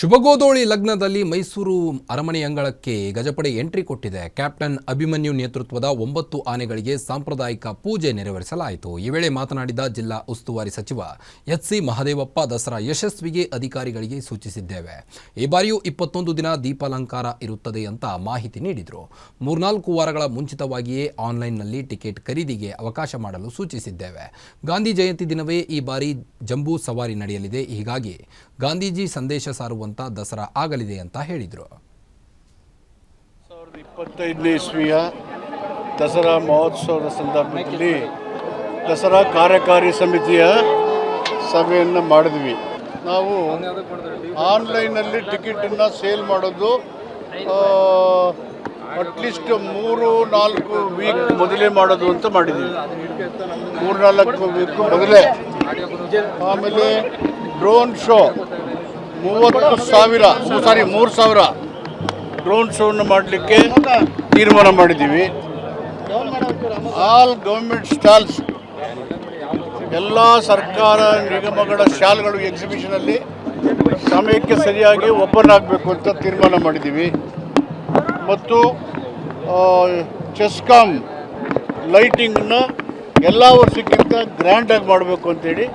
ಶುಭಗೋದೋಳಿ ಲಗ್ನದಲ್ಲಿ ಮೈಸೂರು ಅರಮನೆ ಅಂಗಳಕ್ಕೆ ಗಜಪಡೆ ಎಂಟ್ರಿ ಕೊಟ್ಟಿದೆ. ಕ್ಯಾಪ್ಟನ್ ಅಭಿಮನ್ಯು ನೇತೃತ್ವದ ಒಂಬತ್ತು ಆನೆಗಳಿಗೆ ಸಾಂಪ್ರದಾಯಿಕ ಪೂಜೆ ನೆರವೇರಿಸಲಾಯಿತು. ಈ ವೇಳೆ ಮಾತನಾಡಿದ ಜಿಲ್ಲಾ ಉಸ್ತುವಾರಿ ಸಚಿವ ಎಚ್ ಸಿ ಮಹದೇವಪ್ಪ, ದಸರಾ ಯಶಸ್ವಿಗೆ ಅಧಿಕಾರಿಗಳಿಗೆ ಸೂಚಿಸಿದ್ದೇವೆ. ಈ ಬಾರಿಯೂ ಇಪ್ಪತ್ತೊಂದು ದಿನ ದೀಪಾಲಂಕಾರ ಇರುತ್ತದೆ ಅಂತ ಮಾಹಿತಿ ನೀಡಿದರು. ಮೂರ್ನಾಲ್ಕು ವಾರಗಳ ಮುಂಚಿತವಾಗಿಯೇ ಆನ್ಲೈನ್ನಲ್ಲಿ ಟಿಕೆಟ್ ಖರೀದಿಗೆ ಅವಕಾಶ ಮಾಡಲು ಸೂಚಿಸಿದ್ದೇವೆ. ಗಾಂಧಿ ಜಯಂತಿ ದಿನವೇ ಈ ಬಾರಿ ಜಂಬೂ ಸವಾರಿ ನಡೆಯಲಿದೆ. ಹೀಗಾಗಿ ಗಾಂಧೀಜಿ ಸಂದೇಶ ಸಾರುವಂತ ದಸರಾ ಆಗಲಿದೆ ಅಂತ ಹೇಳಿದರು. ಸಾವಿರದ ಇಪ್ಪತ್ತೈದನೇ ಇಸ್ವಿಯ ದಸರಾ ಮಹೋತ್ಸವದ ಸಂದರ್ಭದಲ್ಲಿ ದಸರಾ ಕಾರ್ಯಕಾರಿ ಸಮಿತಿಯ ಸಭೆಯನ್ನು ಮಾಡಿದ್ವಿ. ನಾವು ಆನ್ಲೈನಲ್ಲಿ ಟಿಕೆಟನ್ನು ಸೇಲ್ ಮಾಡೋದು ಅಟ್ಲೀಸ್ಟ್ ಮೂರು ನಾಲ್ಕು ವೀಕ್ ಮೊದಲೇ ಮಾಡೋದು ಅಂತ ಮಾಡಿದ್ದೀವಿ ಮೂರು ನಾಲ್ಕು ವೀಕ್ ಮೊದಲೇ. ಆಮೇಲೆ ಡ್ರೋನ್ ಶೋ ಮೂವತ್ತು ಸಾವಿರ ಸಾರಿ, ಮೂರು ಸಾವಿರ ಡ್ರೋನ್ ಶೋವನ್ನು ಮಾಡಲಿಕ್ಕೆ ತೀರ್ಮಾನ ಮಾಡಿದ್ದೀವಿ. ಆಲ್ ಗೌರ್ಮೆಂಟ್ ಸ್ಟಾಲ್ಸ್ ಎಲ್ಲ ಸರ್ಕಾರ ನಿಗಮಗಳ ಶಾಲ್ಗಳು ಎಕ್ಸಿಬಿಷನಲ್ಲಿ ಸಮಯಕ್ಕೆ ಸರಿಯಾಗಿ ಓಪನ್ ಆಗಬೇಕು ಅಂತ ತೀರ್ಮಾನ ಮಾಡಿದ್ದೀವಿ. ಮತ್ತು ಚೆಸ್ಕಾಮ್ ಲೈಟಿಂಗನ್ನ ಎಲ್ಲ ವರ್ಷಕ್ಕಿಂತ ಗ್ರ್ಯಾಂಡಾಗಿ ಮಾಡಬೇಕು ಅಂತೇಳಿ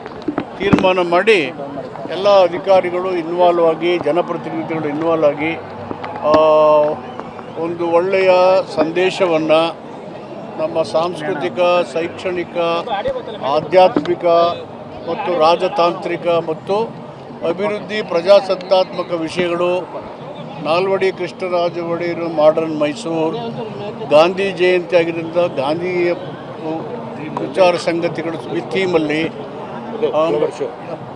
ತೀರ್ಮಾನ ಮಾಡಿ ಎಲ್ಲ ಅಧಿಕಾರಿಗಳು ಇನ್ವಾಲ್ವ್ ಆಗಿ, ಜನಪ್ರತಿನಿಧಿಗಳು ಇನ್ವಾಲ್ವ್ ಆಗಿ ಒಂದು ಒಳ್ಳೆಯ ಸಂದೇಶವನ್ನು ನಮ್ಮ ಸಾಂಸ್ಕೃತಿಕ, ಶೈಕ್ಷಣಿಕ, ಆಧ್ಯಾತ್ಮಿಕ ಮತ್ತು ರಾಜತಾಂತ್ರಿಕ ಮತ್ತು ಅಭಿವೃದ್ಧಿ ಪ್ರಜಾಸತ್ತಾತ್ಮಕ ವಿಷಯಗಳು ನಾಲ್ವಡಿ ಕೃಷ್ಣರಾಜ ಒಡೆಯರು ಮಾಡರ್ನ್ ಮೈಸೂರು, ಗಾಂಧಿ ಜಯಂತಿ ಆಗಿದ್ದರಿಂದ ಗಾಂಧಿಯ ವಿಚಾರ ಸಂಗತಿಗಳು ಈ ಥೀಮಲ್ಲಿ Hello. Um,